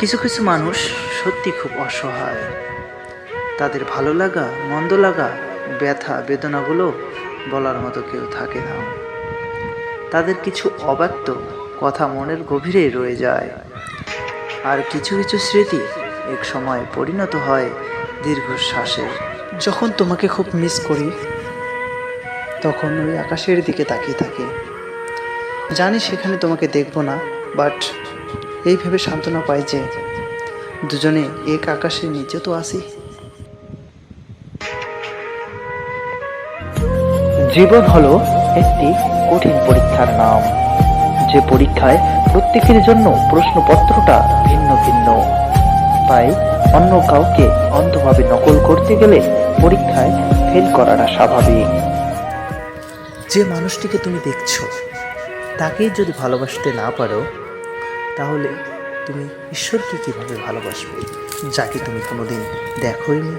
কিছু কিছু মানুষ সত্যি খুব অসহায়। তাদের ভালো লাগা, মন্দ লাগা, ব্যথা, বেদনাগুলো বলার মতো কেউ থাকে না। তাদের কিছু অব্যক্ত কথা মনের গভীরে রয়ে যায়। আর কিছু কিছু স্মৃতি এক সময় পরিণত হয় দীর্ঘশ্বাসে যখন তোমাকে খুব মিস করি, তখন ওই আকাশের দিকে তাকিয়ে থাকি। জানি সেখানে তোমাকে দেখব না বাট এই ভেবে সান্ত্বনা পাই যে দুজনে এক আকাশের নিচে তো আসি জীবন হলো একটি কঠিন পরীক্ষার নাম। যে পরীক্ষায় প্রত্যেকের জন্য প্রশ্নপত্রটা ভিন্ন ভিন্ন। তাই অন্য কাউকে অন্ধভাবে নকল করতে গেলে পরীক্ষায় ফেল করাটা স্বাভাবিক। যে মানুষটিকে তুমি দেখছ তাকেই যদি ভালোবাসতে না পারো তাহলে তুমি ঈশ্বরকে কীভাবে ভালোবাসবে যাকে তুমি কোনোদিন দেখোইনি?